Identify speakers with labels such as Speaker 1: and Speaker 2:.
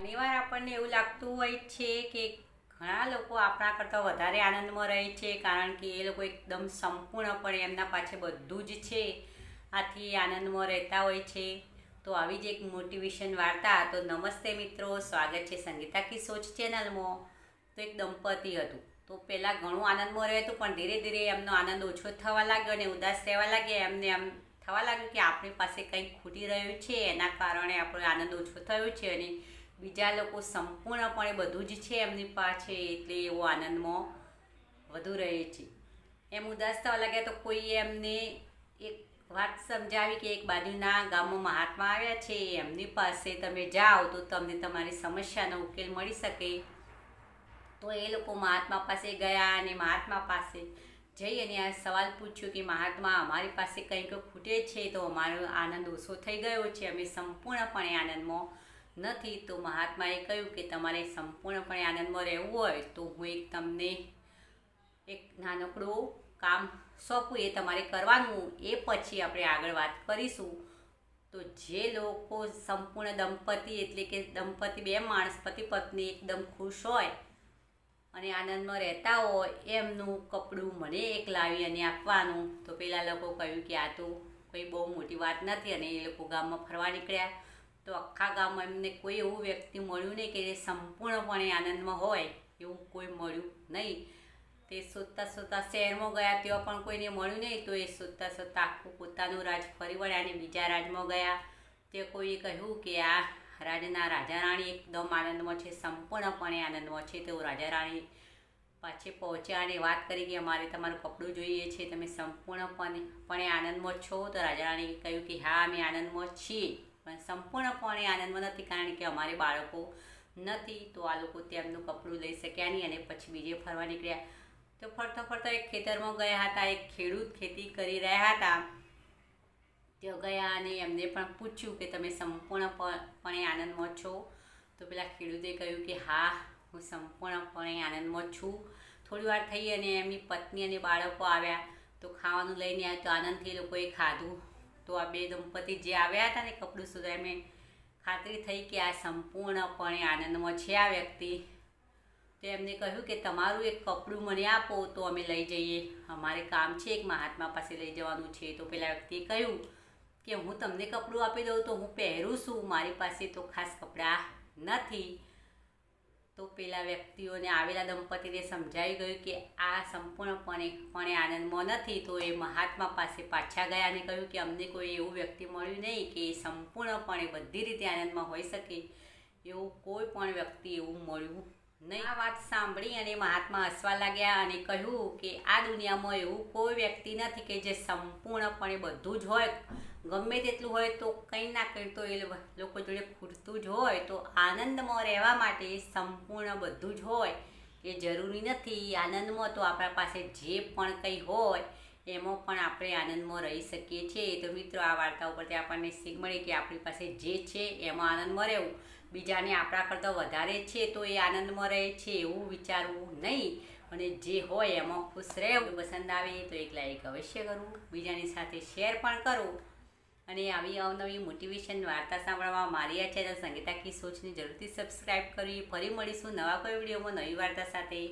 Speaker 1: ઘણીવાર આપણને એવું લાગતું હોય છે કે ઘણા લોકો આપણા કરતાં વધારે આનંદમાં રહે છે, કારણ કે એ લોકો એકદમ સંપૂર્ણપણે એમના પાછળ બધું જ છે. આથી આનંદમાં રહેતા હોય છે. તો આવી જ એક મોટિવેશન વાર્તા. તો નમસ્તે મિત્રો, સ્વાગત છે સંગીતા કી સોચ ચેનલમાં. તો એક દંપતી હતું. તો પહેલાં ઘણું આનંદમાં રહેતું, પણ ધીરે ધીરે એમનો આનંદ ઓછો થવા લાગ્યો અને ઉદાસ રહેવા લાગ્યા. એમને એમ થવા લાગ્યું કે આપણી પાસે કંઈક ખૂટી રહ્યું છે. એના કારણે આપણો આનંદ ઓછો થયો છે અને બીજા લોકો સંપૂર્ણપણે બધું જ છે એમની પાસે, એટલે એવો આનંદમાં વધુ રહે છે. એમ ઉદાસ થવા લાગ્યા તો કોઈ એમને એક વાત સમજાવી કે એક બાજુના ગામમાં મહાત્મા આવ્યા છે, એમની પાસે તમે જાઓ તો તમને તમારી સમસ્યાનો ઉકેલ મળી શકે. તો એ લોકો મહાત્મા પાસે ગયા અને મહાત્મા પાસે જઈ અને આ સવાલ પૂછ્યો કે મહાત્મા, અમારી પાસે કંઈક ખૂટે છે તો અમારો આનંદ ઓછો થઈ ગયો છે. અમે સંપૂર્ણપણે આનંદમાં નથી, તો મહાત્માએ કહ્યું કે તમારે સંપૂર્ણપણે આનંદમાં રહેવું હોય તો હું એક તમને એક નાનકડું કામ સોંપું, એ તમારે કરવાનું. એ પછી આપણે આગળ વાત કરીશું. તો જે લોકો સંપૂર્ણ દંપતી, એટલે કે દંપતી બે માણસ, પતિ પત્ની એકદમ ખુશ હોય અને આનંદમાં રહેતા હોય, એમનું કપડું મને એક લાવી અને આપવાનું. તો પેલા લોકો કહ્યું કે આ તો કોઈ બહુ મોટી વાત નથી અને એ લોકો ગામમાં ફરવા નીકળ્યા. તો આખા ગામમાં એમને કોઈ એવું વ્યક્તિ મળ્યું નહીં કે જે સંપૂર્ણપણે આનંદમાં હોય, એવું કોઈ મળ્યું નહીં. તે શોધતા શોધતા શહેરમાં ગયા ત્યાં પણ કોઈને મળ્યું નહીં, તો એ શોધતા શોધતા આખું પોતાનું રાજ ફરી વળ્યા અને બીજા રાજમાં ગયા. તે કોઈએ કહ્યું કે આ રાજના રાજા રાણી એકદમ આનંદમાં છે, સંપૂર્ણપણે આનંદમાં છે. તેઓ રાજા રાણી પાછી પહોંચ્યા અને વાત કરી કે અમારે તમારું કપડું જોઈએ છે, તમે સંપૂર્ણપણે પણ આનંદમાં છો. તો રાજા રાણીએ કહ્યું કે હા, અમે આનંદમાં છીએ. પણ સંપૂર્ણપણે આનંદમાં નથી, કારણ કે અમારે બાળકો નથી, તો આ લોકો તેમનું કપડું લઈ શક્યા નહીં અને પછી બીજે ફરવા નીકળ્યા. તો ફરતા ફરતા એક ખેતરમાં ગયા હતા, એક ખેડૂત ખેતી કરી રહ્યા હતા. ત્યાં ગયા અને એમને પણ પૂછ્યું કે તમે સંપૂર્ણપણે આનંદમાં છો? તો પેલા ખેડૂતે કહ્યું કે હા, હું સંપૂર્ણપણે આનંદમાં છું. થોડી વાર થઈ અને એમની પત્ની અને બાળકો આવ્યા. તો ખાવાનું લઈને આવ્યા તો આનંદથી એ લોકોએ ખાધું. તો આ બે દંપતી જે આવ્યા હતા ને કપડું સુધા એમને ખાતરી થઈ કે આ સંપૂર્ણપણે આનંદમાં છે આ વ્યક્તિ. તો એમને કહ્યું કે તમારું એક કપડું મને આપો, તો અમે લઈ જઈએ. અમારે કામ છે, એક મહાત્મા પાસે લઈ જવાનું છે. તો પેલા વ્યક્તિએ કહ્યું કે હું તમને કપડું આપી દઉં તો હું પહેરું છું. મારી પાસે તો ખાસ કપડાં નથી. તો પેલા વ્યક્તિઓને આવેલા દંપતીને સમજાવી ગયું કે આ સંપૂર્ણપણે પણ આનંદમાં નથી. તો એ મહાત્મા પાસે પાછા ગયા અને કહ્યું કે અમને કોઈ એવું વ્યક્તિ મળ્યું નહીં કે એ સંપૂર્ણપણે બધી રીતે આનંદમાં હોઈ શકે. એવું કોઈ પણ વ્યક્તિ એવું મળ્યું નહીં. આ વાત સાંભળી અને મહાત્મા હસવા લાગ્યા અને કહ્યું કે આ દુનિયામાં એવું કોઈ વ્યક્તિ નથી કે જે સંપૂર્ણપણે બધું જ હોય. ગમે તેટલું હોય તો કંઈ ના કરતો એ લોકો જોડે ખૂટતું જ હોય તો આનંદમાં રહેવા માટે સંપૂર્ણ બધું જ હોય. એ જરૂરી નથી. આનંદમાં તો આપણા પાસે જે પણ કંઈ હોય, એમાં પણ આપણે આનંદમાં રહી શકીએ છીએ. તો મિત્રો, આ વાર્તા ઉપરથી આપણને શીખ મળી કે આપણી પાસે જે છે એમાં આનંદમાં રહેવું. બીજાને આપણા કરતાં વધારે છે તો એ આનંદમાં રહે છે એવું વિચારવું નહીં. અને જે હોય એમાં ખુશ રહેવું. પસંદ આવે તો એક લાઈક અવશ્ય કરવું બીજાની સાથે શેર પણ કરવું અને આવી અવનવી મોટિવેશન વાર્તા સાંભળવા મારી આ ચેનલ સંગીતા કી જરૂરથી સબસ્ક્રાઈબ કરવી ફરી મળીશું નવા કોઈ વિડીયોમાં નવી વાર્તા સાથે.